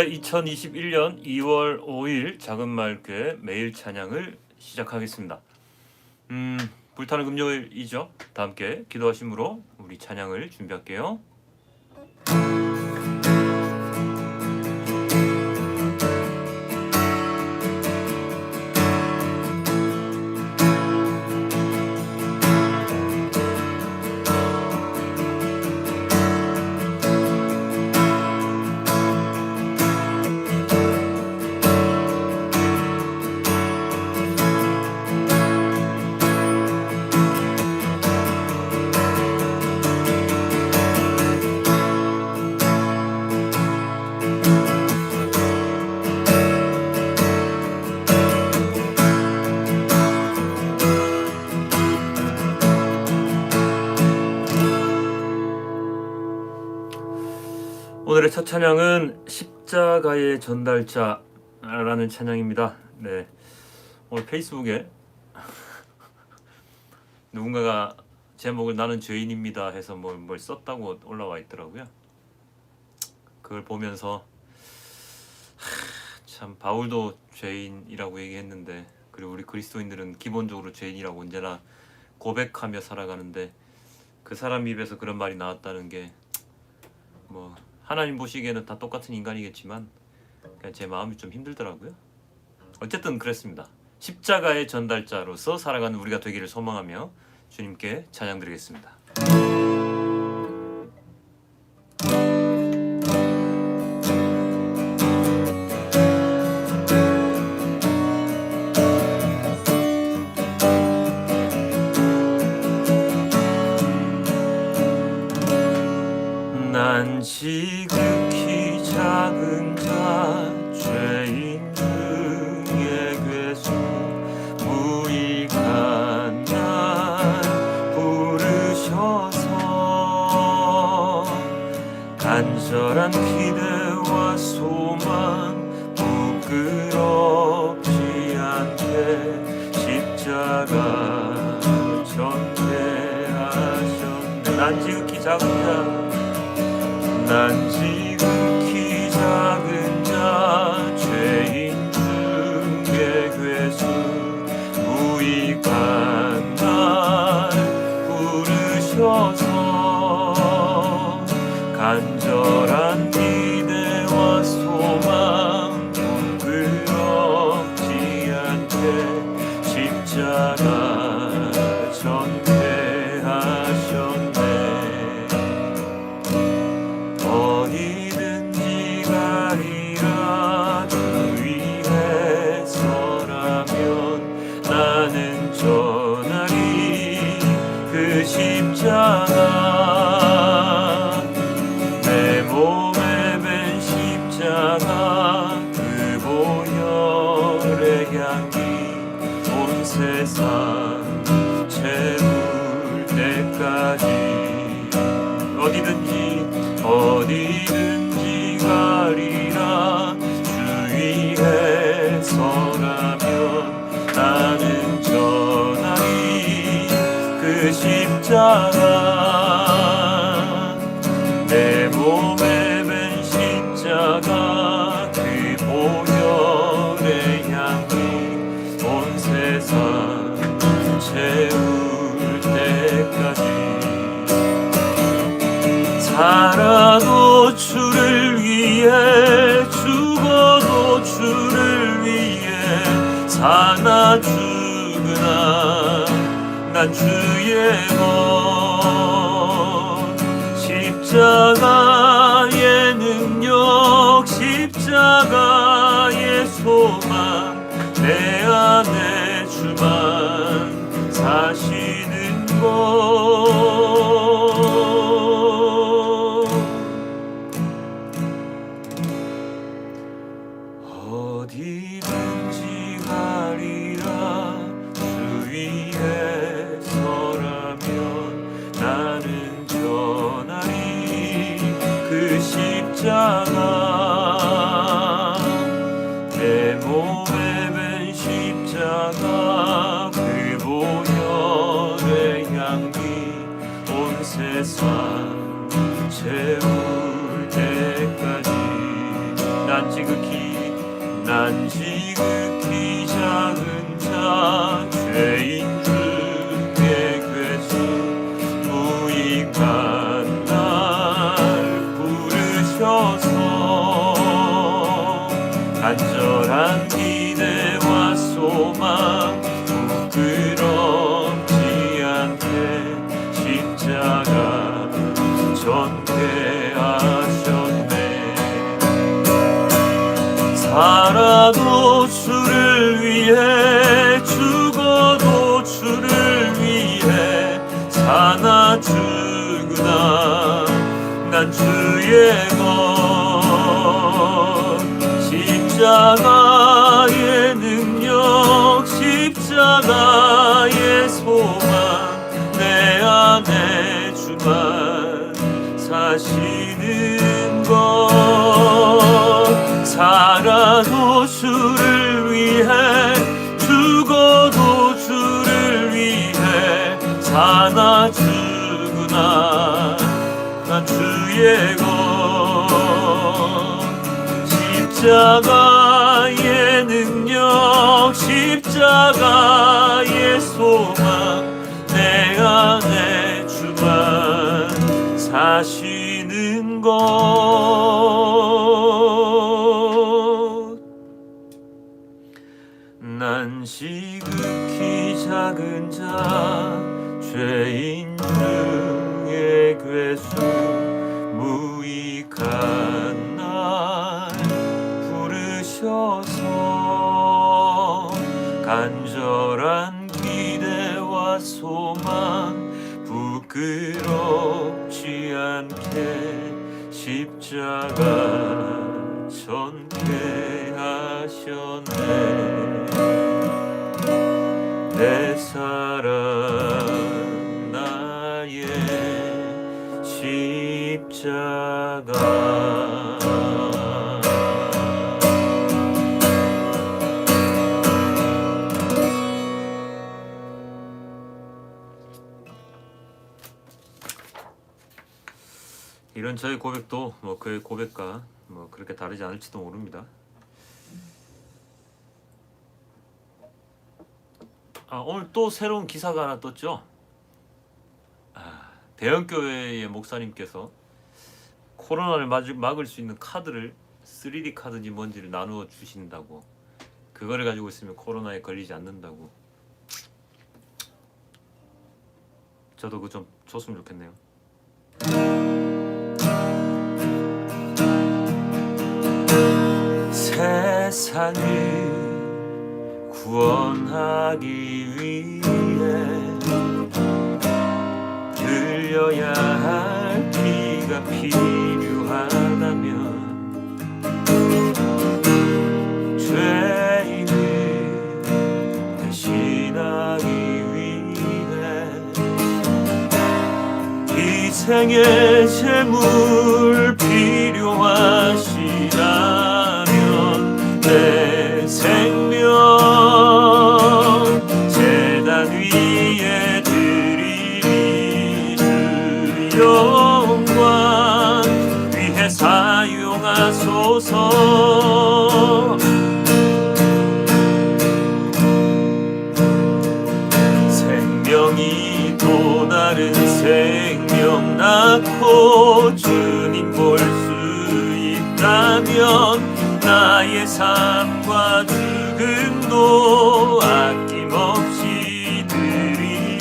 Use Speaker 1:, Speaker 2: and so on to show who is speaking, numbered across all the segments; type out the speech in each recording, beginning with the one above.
Speaker 1: 네, 2021년 2월 5일 작은 말교회 매일 찬양을 시작하겠습니다. 음, 불타는 금요일이죠. 다 함께 기도하심으로 우리 찬양을 준비할게요. 첫 찬양은 십자가의 전달자라는 찬양입니다. 네. 오늘 페이스북에 누군가가 제목을 나는 죄인입니다 해서 뭘, 뭘 썼다고 올라와 있더라고요. 그걸 보면서 하, 참 바울도 죄인이라고 얘기했는데 그리고 우리 그리스도인들은 기본적으로 죄인이라고 언제나 고백하며 살아가는데 그 사람 입에서 그런 말이 나왔다는 게뭐 하나님 보시기에는 다 똑같은 인간이겠지만 그냥 제 마음이 좀 힘들더라고요. 어쨌든 그랬습니다. 십자가의 전달자로서 살아가는 우리가 되기를 소망하며 주님께 찬양드리겠습니다. 난 지극히 작은 자 죄인 중에 괴수 무익한 날 부르셔서 간절한 기대와 소망 부끄럽지 않게 십자가 전대하셨네. 난 지극히 작은 자 난 주 십자가의 능력 십자가의 소망 내 안에 주만 사시는 것. 살아도 주를 위해 죽어도 주를 위해 사나 주구나 난 주의 것. 십자가 십 이런 저의 고백도 뭐 그의 고백과 뭐 그렇게 다르지 않을지도 모릅니다. 아, 오늘 또 새로운 기사가 하나 떴죠. 아, 대형 교회의 목사님께서 코로나를 막을 수 있는 카드를 3D 카드인지 뭔지를 나누어 주신다고. 그거를 가지고 있으면 코로나에 걸리지 않는다고. 저도 그거 좀 줬으면 좋겠네요. 세상을 구원하기 위해 들려야 할 피가 필 생의 제물 필요하시 있다면 나의 삶과 죽음도 아낌없이 드리리.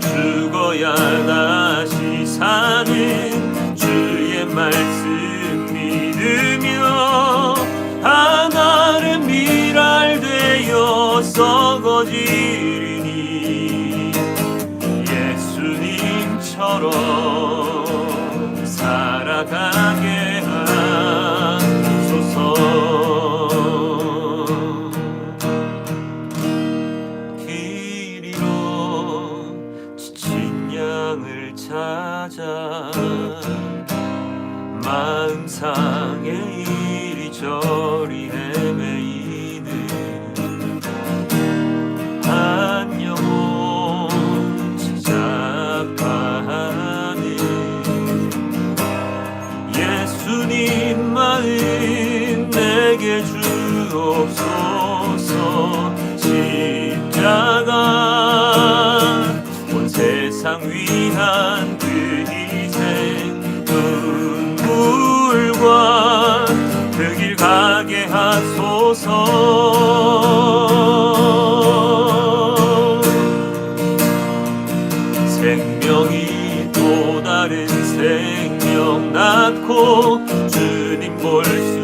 Speaker 1: 죽어야 다시 사는 주의 말씀 믿으며 하나를 미랄 되어 썩어지리 마음상에 이리 하소서. 생명이 또 다른 생명 낳고 주님 볼 수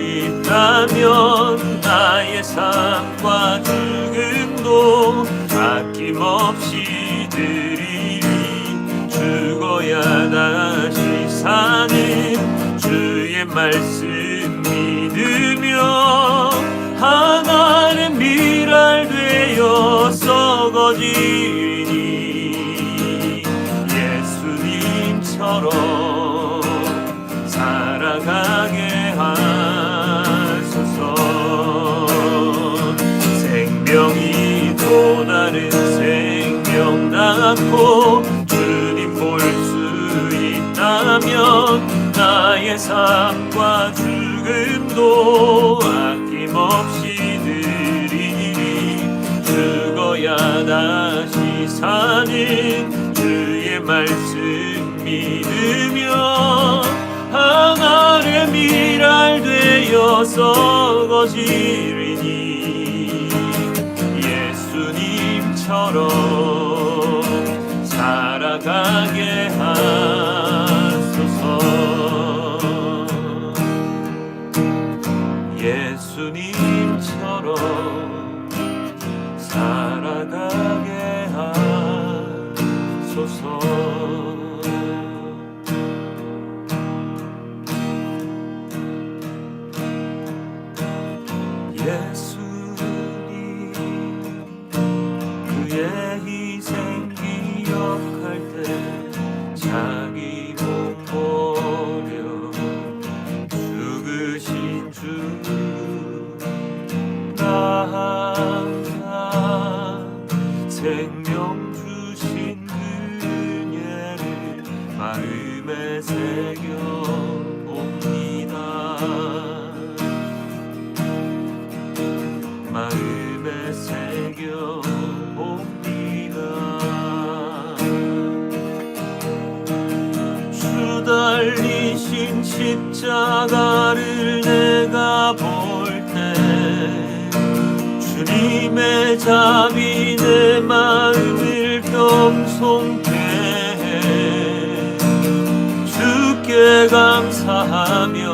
Speaker 1: 있다면 나의 삶과 죽음도 아낌없이 드리리. 죽어야 다시 사는 주의 말씀. 낳고 주님 볼 수 있다면 나의 삶과 죽음도 아낌없이 드리니 죽어야 다시 사는 주의 말씀 믿으며 항아래 미랄 되어 썩어지리니. 예수님처럼 살아가게 하 감사하며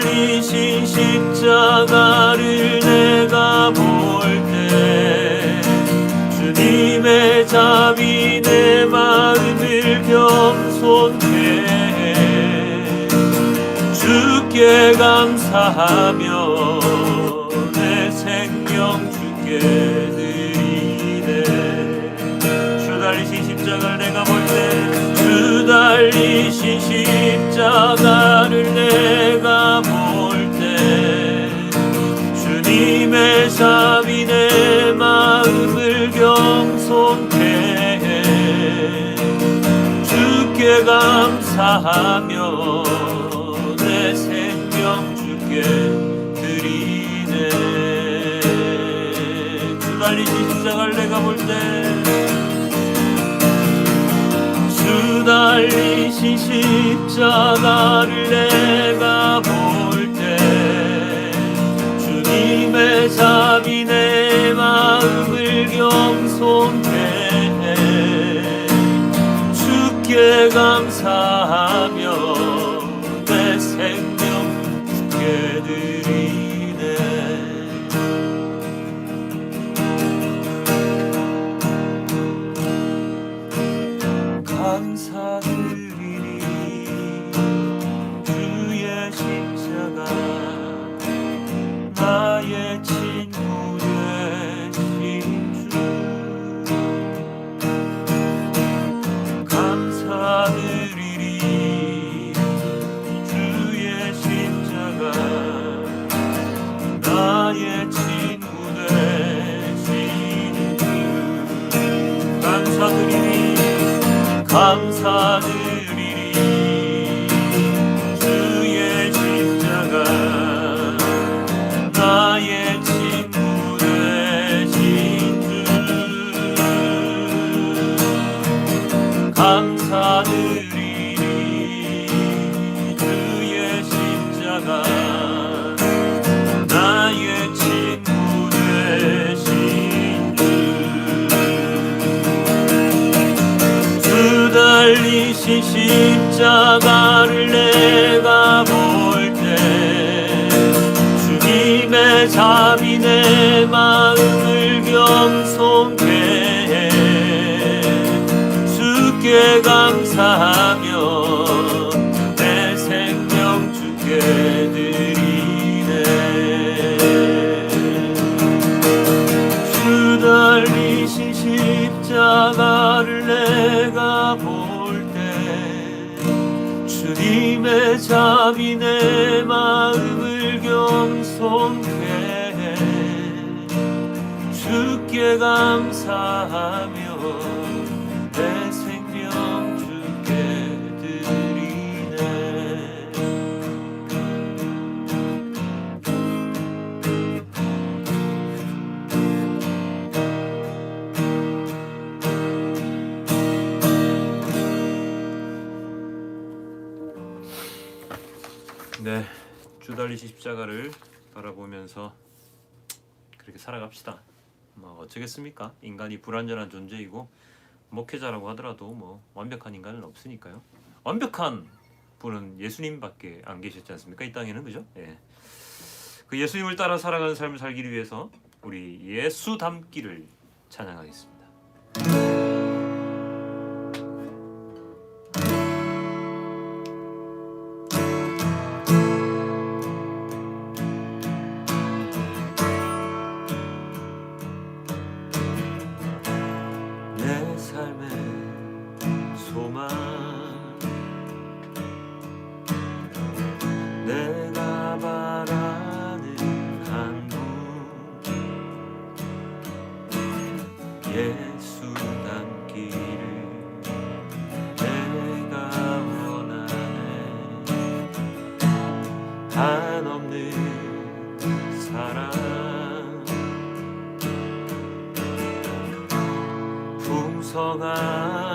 Speaker 1: 달리신 십자가를 내가 볼 때 주님의 잠이 내 마음을 겸손케 해 주께 감사하며 내 생명 주께 드리네. 주 달리신 십자가를 내가 볼 때 주 달리신 십자가를 내가 삶이 내 마음을 겸손케 해. 주께 감사하며 내 생명 주께 드리네. 주 달리신 십자가를 내가 볼때 주 달리신 십자가를 내 삶이 내 마음을 겸손케 해. 주께 내 잠이 내 마음을 경송케. 해 주께 감사하며 달리시 십자가를 바라보면서 그렇게 살아갑시다. 뭐 어쩌겠습니까? 인간이 불완전한 존재이고 목회자라고 하더라도 뭐 완벽한 인간은 없으니까요. 완벽한 분은 예수님밖에 안 계셨지 않습니까? 이 땅에는 그죠? 예. 그 예수님을 따라 살아가는 삶을 살기 위해서 우리 예수 닮기를 찬양하겠습니다. 한없는 사랑. 풍성한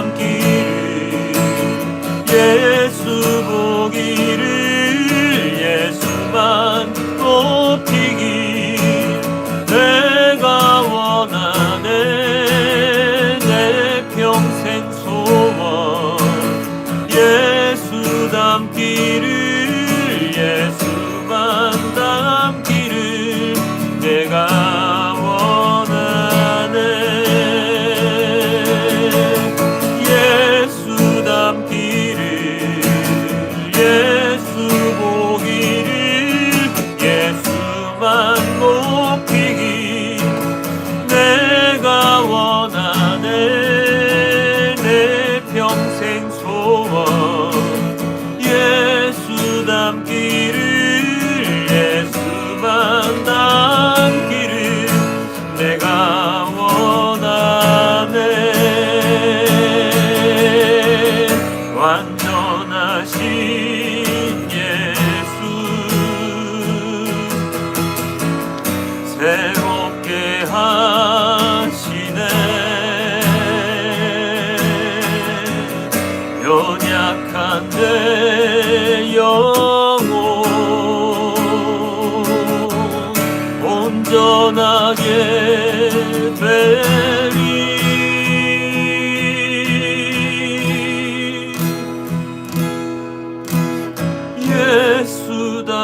Speaker 1: 닮기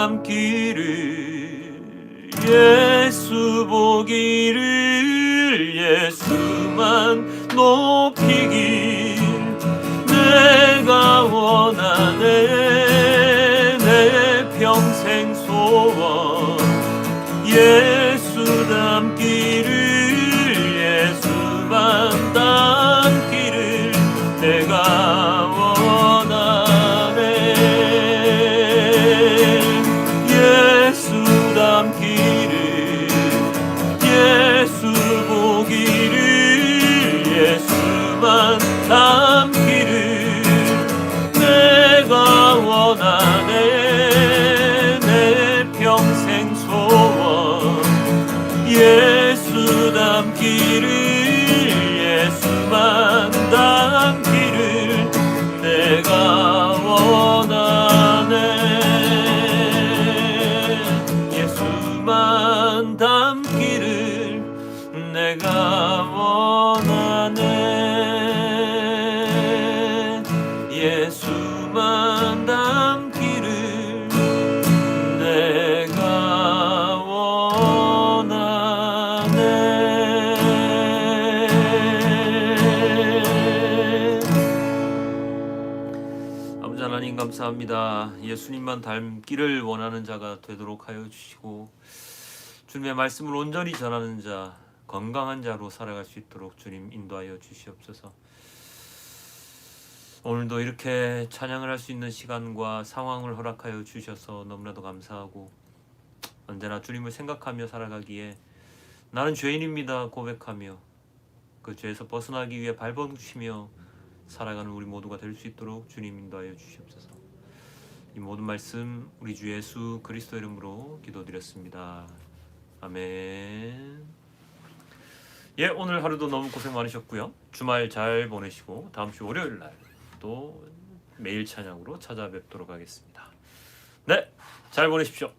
Speaker 1: 삼기를 예수 보기를 예수만 높 예수님만 닮기를 원하는 자가 되도록 하여 주시고 주님의 말씀을 온전히 전하는 자, 건강한 자로 살아갈 수 있도록 주님 인도하여 주시옵소서. 오늘도 이렇게 찬양을 할 수 있는 시간과 상황을 허락하여 주셔서 너무나도 감사하고 언제나 주님을 생각하며 살아가기에 나는 죄인입니다 고백하며 그 죄에서 벗어나기 위해 발버둥치며 살아가는 우리 모두가 될 수 있도록 주님 인도하여 주시옵소서. 이 모든 말씀 우리 주 예수 그리스도 이름으로 기도드렸습니다. 아멘. 예, 오늘 하루도 너무 고생 많으셨고요. 주말 잘 보내시고 다음 주 월요일 날 또 매일 찬양으로 찾아뵙도록 하겠습니다. 네, 잘 보내십시오.